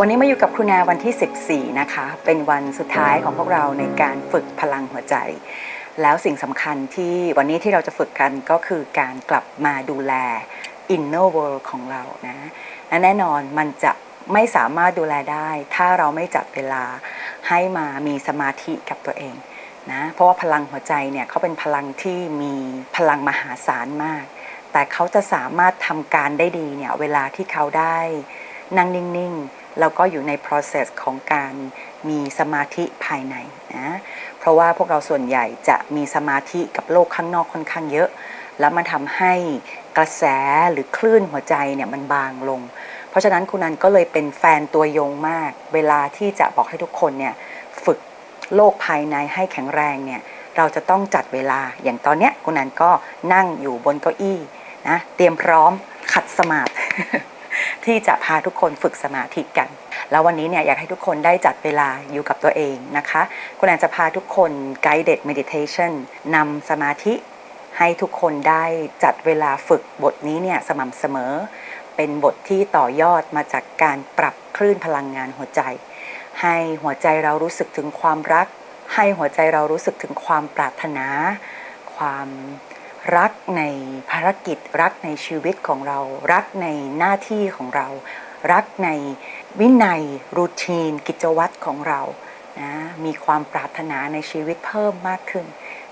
วันนี้มาอยู่กับครูนาวันที่ 14 นะคะ เป็นวันสุดท้ายของพวกเราในการฝึกพลังหัวใจ แล้วสิ่งสำคัญที่วันนี้ที่เราจะฝึกกันก็คือการกลับมาดูแล inner world ของเรานะและแน่นอนมันจะไม่สามารถดูแลได้ ถ้าเราไม่จัดเวลาให้มามีสมาธิกับตัวเองนะเพราะว่าพลังหัวใจเนี่ยเขาเป็นพลังที่มีพลังมหาศาลมาก แต่เขาจะสามารถทำการได้ดีเนี่ยเวลาที่เขาได้นั่งนิ่งๆ แล้วก็อยู่ใน process ของการมีสมาธิภายในนะเพราะว่าพวกเราส่วนใหญ่จะมีสมาธิกับโลกข้างนอกค่อนข้างเยอะ แล้วมันทำให้กระแสหรือคลื่นหัวใจเนี่ยมันบางลง เพราะฉะนั้นคุณนันก็เลยเป็นแฟนตัวยงมาก เวลาที่จะบอกให้ทุกคนเนี่ยฝึกโลกภายในให้แข็งแรงเนี่ยเราจะต้องจัดเวลาอย่างตอนเนี้ยคุณนันก็นั่งอยู่บนเก้าอี้นะเตรียมพร้อมขัดสมาธิ ที่จะพาทุกคนฝึกสมาธิกัน แล้ววันนี้เนี่ยอยากให้ทุกคนได้จัดเวลาอยู่กับตัวเองนะคะ คุณอาจจะพาทุกคน guided meditation นำสมาธิให้ทุกคนได้จัดเวลาฝึกบทนี้เนี่ยสม่ำเสมอ เป็นบทที่ต่อยอดมาจากการปรับคลื่นพลังงานหัวใจ ให้หัวใจเรารู้สึกถึงความรัก ให้หัวใจเรารู้สึกถึงความปรารถนา ความ รักในภารกิจ รักในชีวิตของเรา รักในหน้าที่ของเรา รักในวินัยรูทีน กิจวัตรของเรานะมีความปรารถนาในชีวิตเพิ่มมากขึ้น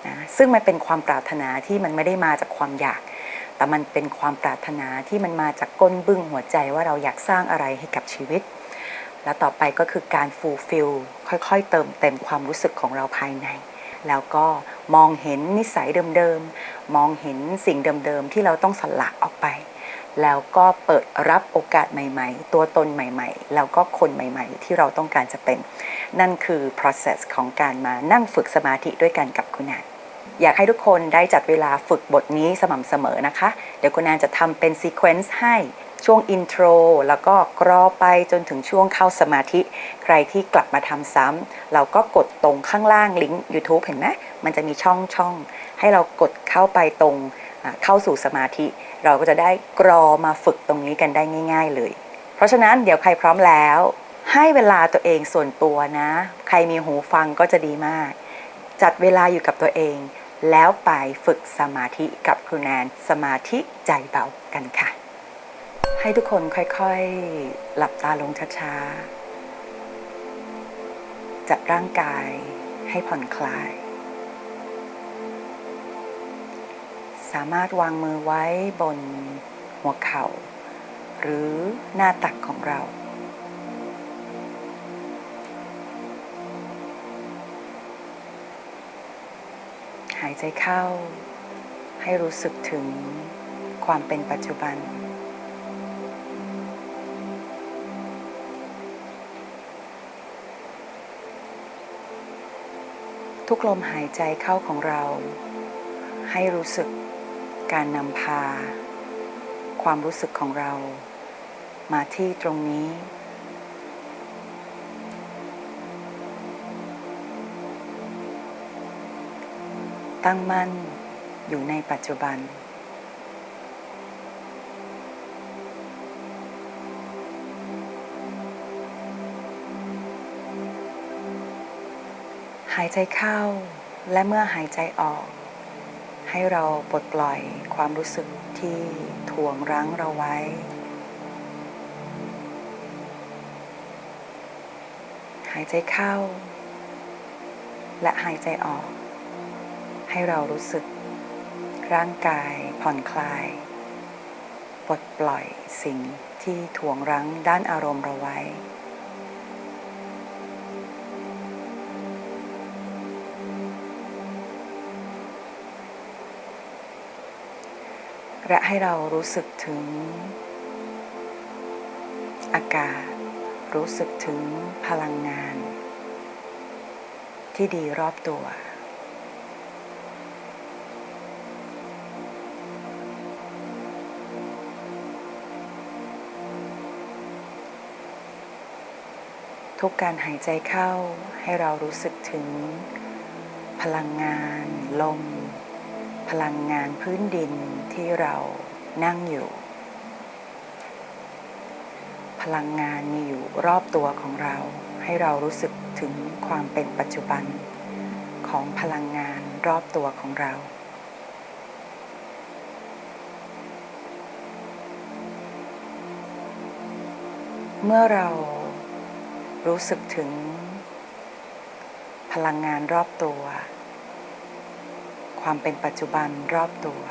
นะซึ่งมันเป็นความปรารถนาที่มันไม่ได้มาจากความอยาก แต่มันเป็นความปรารถนาที่มันมาจากก้นบึ้งหัวใจว่าเราอยากสร้างอะไรให้กับชีวิต แล้วต่อไปก็คือการฟูลฟิลค่อยๆ เติมเต็มความรู้สึกของเราภายใน แล้วก็มองเห็นนิสัยเดิมๆ มองเห็นสิ่งเดิมๆ ที่เราต้องสละออกไป แล้วก็เปิดรับโอกาสใหม่ๆ ตัวตนใหม่ๆ แล้วก็คนใหม่ๆ ที่เราต้องการจะเป็น นั่นคือ process ของการมานั่งฝึกสมาธิด้วยกันกับคุณแอนอยากให้ทุกคนได้จัดเวลาฝึกบทนี้สม่ำเสมอนะคะ เดี๋ยวคุณแอนจะทำเป็นซีเควนซ์ให้ ช่วงอินโทรแล้วก็กรอไปจนถึงช่วงเข้าสมาธิ ใครที่กลับมาทำซ้ำเราก็กดตรงข้างล่างลิงก์ YouTube เห็นไหมมันจะมีช่องช่องให้เรากดเข้าไปตรงเข้าสู่สมาธิ เราก็จะได้กรอมาฝึกตรงนี้กันได้ง่าย ๆ เลย เพราะฉะนั้นเดี๋ยวใครพร้อมแล้ว ให้เวลาตัวเองส่วนตัวนะ ใครมีหูฟังก็จะดีมาก จัดเวลาอยู่กับตัวเอง แล้วไปฝึกสมาธิกับครูแนนสมาธิใจเบากันค่ะ ให้ทุกคนค่อยๆ หลับตาลงช้าๆ จับร่างกายให้ผ่อนคลาย สามารถวางมือไว้บนหัวเข่า หรือหน้าตักของเรา หายใจเข้าให้รู้สึกถึงความเป็นปัจจุบัน ทุกลมหายใจเข้าของเรา ให้รู้สึกการนำพา ความรู้สึกของเรา มาที่ตรงนี้ ตั้งมั่นอยู่ในปัจจุบัน หายใจเข้าและเมื่อหายใจออก ให้เราปลดปล่อยความรู้สึกที่ถ่วงรั้งเราไว้ หายใจเข้า และหายใจออก ให้เรารู้สึก ร่างกายผ่อนคลาย ปลดปล่อยสิ่งที่ถ่วงรั้งด้านอารมณ์เราไว้ และให้เรารู้สึกถึง อากาศ รู้สึกถึงพลังงาน ที่ดีรอบตัว ทุกการหายใจเข้าให้เรารู้สึกถึง พลังงาน ลม พลังงานพื้นดินที่เรานั่งอยู่ พลังงานมีอยู่รอบตัวของเรา ให้เรารู้สึกถึงความเป็นปัจจุบันของพลังงานรอบตัวของเราเมื่อเรารู้สึกถึงพลังงานรอบตัว ความเป็นปัจจุบันรอบตัว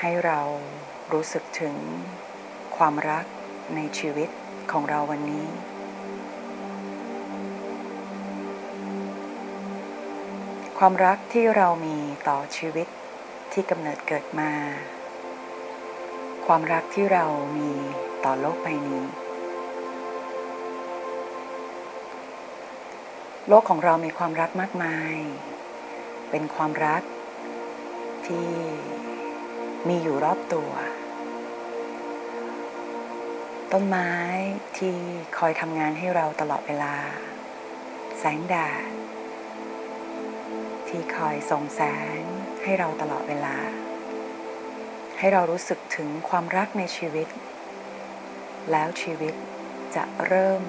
ให้เรารู้สึกถึงความรักในชีวิตของเราวันนี้ ความรักที่เรามีต่อชีวิตที่กำเนิดเกิดมา ความรักที่เรามีต่อโลกใบนี้ โลกของเรามีความรักมากมาย เป็นความรักที่มีอยู่รอบตัว ต้นไม้ที่คอยทำงานให้เราตลอดเวลา แสงแดดที่คอยส่องแสงให้เราตลอดเวลา ให้เรารู้สึกถึงความรักในชีวิต แล้วชีวิตจะเริ่ม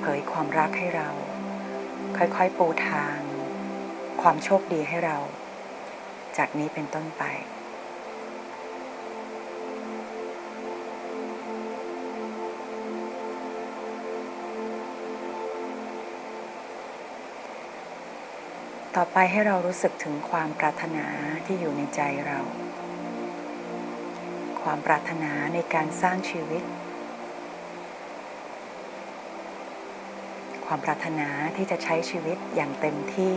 เผยความรักให้เรา ค่อยๆปูทาง ความโชคดีให้เรา จากนี้เป็นต้นไป ต่อไปให้เรารู้สึกถึงความปรารถนาที่อยู่ในใจเรา ความปรารถนาในการสร้างชีวิต ความปรารถนาที่จะใช้ชีวิตอย่างเต็มที่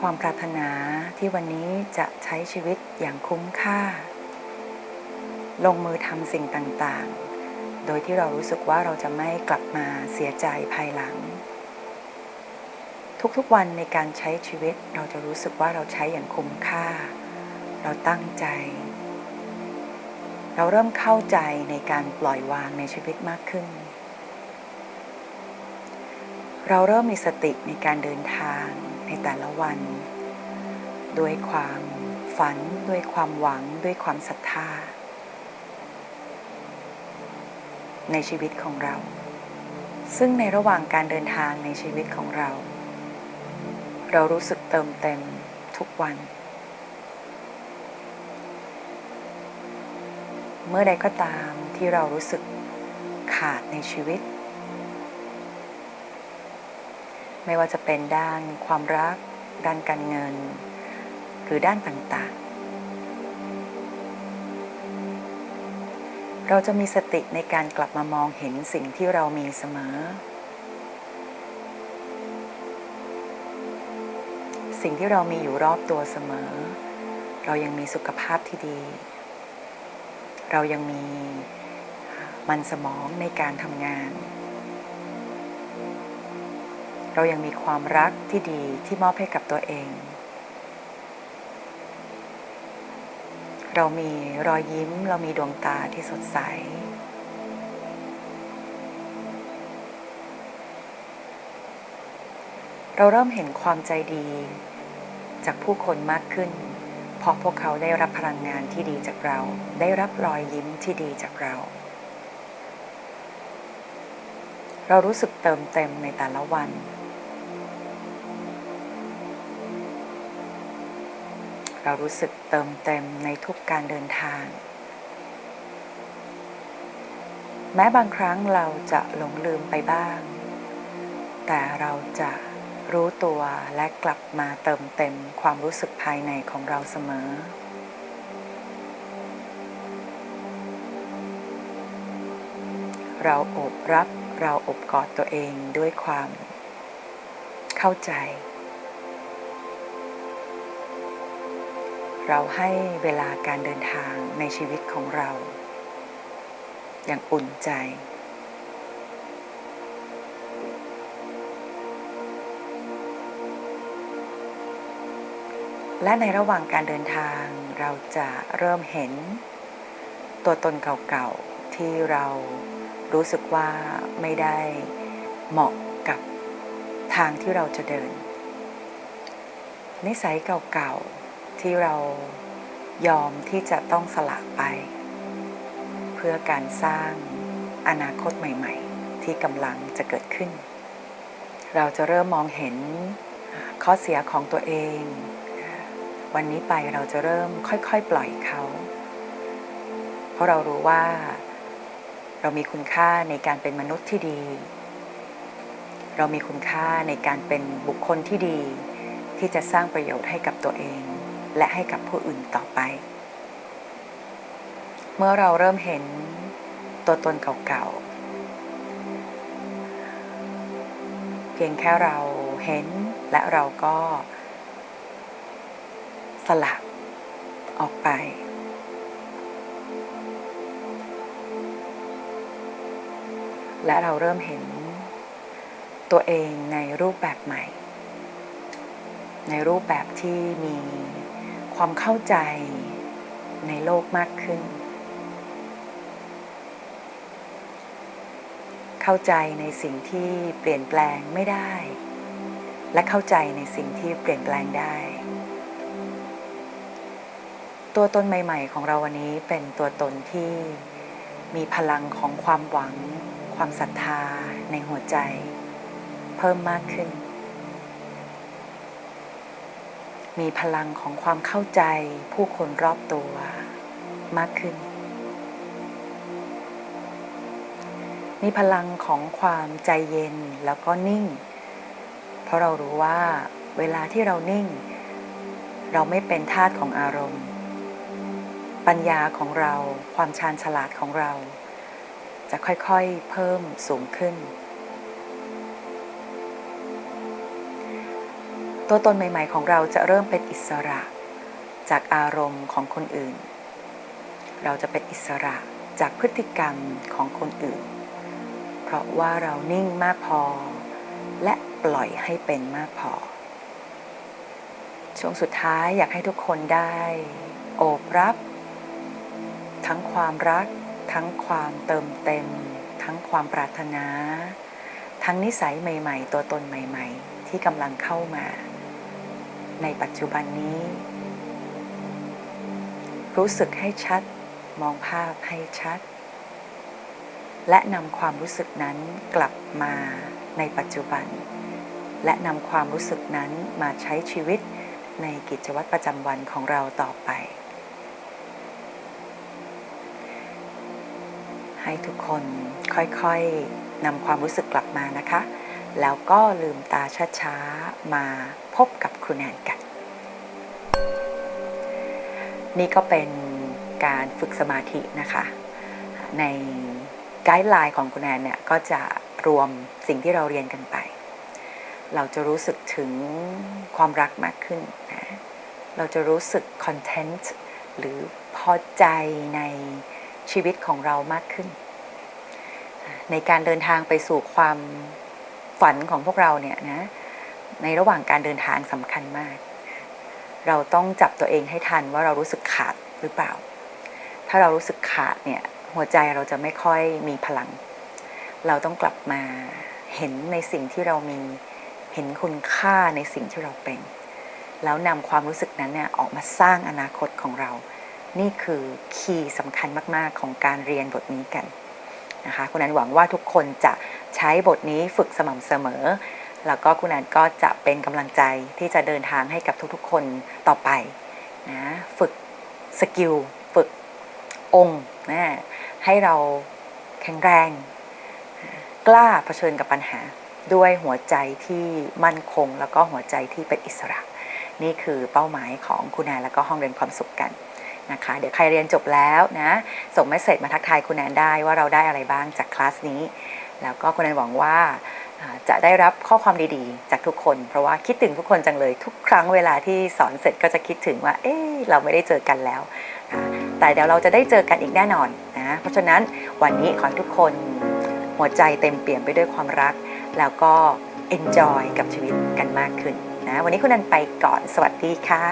ความปรารถนาที่วันนี้จะใช้ชีวิตอย่างคุ้มค่า ลงมือทำสิ่งต่างๆ โดยที่เรารู้สึกว่าเราจะไม่กลับมาเสียใจภายหลัง ทุกๆวันในการใช้ชีวิตเราจะรู้สึกว่าเราใช้อย่างคุ้มค่า เราตั้งใจ เราเริ่มเข้าใจในการปล่อยวางในชีวิตมากขึ้น เราเริ่มมีสติในการเดินทางในแต่ละวัน ด้วยความฝัน ด้วยความหวัง ด้วยความศรัทธา ในชีวิตของเรา ซึ่งในระหว่างการเดินทางในชีวิตของเรา เรารู้สึกเติมเต็มทุกวัน เมื่อใดก็ตามที่เรารู้สึกขาดในชีวิต ไม่ว่าจะเป็นด้านความรัก ด้านการเงิน หรือด้านต่างๆ เราจะมีสติในการกลับมามองเห็นสิ่งที่เรามีเสมอ สิ่งที่เรามีอยู่รอบตัวเสมอ เรายังมีสุขภาพที่ดี เรายังมีมันสมองในการทำงาน เรายังมีความรักที่ดีที่มอบให้กับตัวเอง เรามีรอยยิ้ม เรามีดวงตาที่สดใส เราเริ่มเห็นความใจดีจากผู้คนมากขึ้น เพราะพวกเขาได้รับพลังงานที่ดีจากเรา ได้รับรอยยิ้มที่ดีจากเรา เรารู้สึกเติมเต็มในแต่ละวัน เรารู้สึกเติมเต็มในทุกการเดินทาง แม้บางครั้งเราจะหลงลืมไปบ้าง แต่เราจะ รู้ตัวและกลับมาเติมเต็มความรู้สึกภายในของเราเสมอ เราอบรับเราอบกอดตัวเองด้วยความ เข้าใจ เราให้เวลาการเดินทางในชีวิตของเรา อย่างอุ่นใจ และในระหว่างการเดินทางเราจะเริ่มเห็น ตัวตนเก่าๆ ที่เรารู้สึกว่าไม่ได้เหมาะกับทางที่เราจะเดิน นิสัยเก่าๆ ที่เรายอมที่จะต้องสละไป เพื่อการสร้างอนาคตใหม่ๆ ที่กำลังจะเกิดขึ้น เราจะเริ่มมองเห็นข้อเสียของตัวเอง วันนี้ไปเราจะเริ่มค่อยๆ ปล่อยเขา เพราะเรารู้ว่า เรามีคุณค่าในการเป็นมนุษย์ที่ดี เรามีคุณค่าในการเป็นบุคคลที่ดี ที่จะสร้างประโยชน์ให้กับตัวเอง และให้กับผู้อื่นต่อไป เมื่อเราเริ่มเห็นตัวตนเก่าๆ เพียงแค่เราเห็นและเราก็ สลักออกไป และเราเริ่มเห็นตัวเองในรูปแบบใหม่ ในรูปแบบที่มีความเข้าใจในโลกมากขึ้น เข้าใจในสิ่งที่เปลี่ยนแปลงไม่ได้ และเข้าใจในสิ่งที่เปลี่ยนแปลงได้ ตัวตนใหม่ ๆ ของเราวันนี้เป็นตัวตนที่มีพลังของความหวัง ความศรัทธาในหัวใจ เพิ่มมากขึ้น มีพลังของความเข้าใจผู้คนรอบตัวมากขึ้น มีพลังของความใจเย็นแล้วก็นิ่ง เพราะเรารู้ว่าเวลาที่เรานิ่ง เราไม่เป็นทาสของอารมณ์ ปัญญาของเราความชาญฉลาดของเรา จะค่อยๆเพิ่มสูงขึ้น ตัวตนใหม่ ๆ ของเราจะเริ่มเป็นอิสระ จากอารมณ์ของคนอื่น เราจะเป็นอิสระจากพฤติกรรมของคนอื่น เพราะว่าเรานิ่งมากพอ และปล่อยให้เป็นมากพอ ช่วงสุดท้ายอยากให้ทุกคนได้ โอบรับ ทั้งความรัก ทั้งความเติมเต็ม ทั้งความปรารถนา ทั้งนิสัยใหม่ ๆ ตัวตนใหม่ ๆ ที่กำลังเข้ามา ในปัจจุบันนี้ รู้สึกให้ชัด มองภาพให้ชัด และนำความรู้สึกนั้นกลับมาในปัจจุบัน และนำความรู้สึกนั้นมาใช้ชีวิตในกิจวัตรประจำวันของเราต่อไป ให้ทุกคนค่อยๆนำความรู้สึกกลับมานะคะ แล้วก็ลืมตาช้าๆ มาพบกับครูแนนกัน นี่ก็เป็นการฝึกสมาธินะคะ ในไกด์ไลน์ของคุณแนนเนี่ยก็จะรวมสิ่งที่เราเรียนกันไป เราจะรู้สึกถึงความรักมากขึ้นนะ เราจะรู้สึกคอนเทนต์หรือพอใจใน ชีวิตของเรามากขึ้น ในการเดินทางไปสู่ความฝันของพวกเราเนี่ยนะ ในระหว่างการเดินทางสำคัญมาก เราต้องจับตัวเองให้ทันว่าเรารู้สึกขาดหรือเปล่า ถ้าเรารู้สึกขาดเนี่ยหัวใจเราจะไม่ค่อยมีพลัง เราต้องกลับมาเห็นในสิ่งที่เรามีเห็นคุณค่าในสิ่งที่เราเป็น แล้วนำความรู้สึกนั้นเนี่ยออกมาสร้างอนาคตของเรา นี่คือคีย์สำคัญมาก ๆ ของการเรียนบทนี้กันนะคะคุณนันหวังว่าทุกคนจะใช้บทนี้ฝึกสม่ำเสมอ แล้วก็คุณนันก็จะเป็นกำลังใจที่จะเดินทางให้กับทุกๆ คนต่อไปนะฝึกสกิลฝึกองค์นะให้เราแข็งแรง กล้าเผชิญกับปัญหาด้วยหัวใจที่มั่นคง แล้วก็หัวใจที่เป็นอิสระ นี่คือเป้าหมายของคุณแนนแล้วก็ห้องเรียนความสุขกัน นะคะ เดี๋ยวใครเรียนจบแล้วนะ ส่งเมสเซจมาทักทายคุณแนนได้ว่าเราได้อะไรบ้างจากคลาสนี้ แล้วก็คุณแนนหวังว่าจะได้รับข้อความดีๆ จากทุกคน เพราะว่าคิดถึงทุกคนจังเลย ทุกครั้งเวลาที่สอนเสร็จก็จะคิดถึงว่า เอ๊เราไม่ได้เจอกันแล้วนะแต่เดี๋ยวเราจะได้เจอกันอีกแน่นอนนะ เพราะฉะนั้นวันนี้ขอให้ทุกคนหัวใจเต็มเปี่ยมไปด้วยความรัก แล้วก็ enjoy กับชีวิตกันมากขึ้นนะ วันนี้คุณนันไปก่อน สวัสดีค่ะ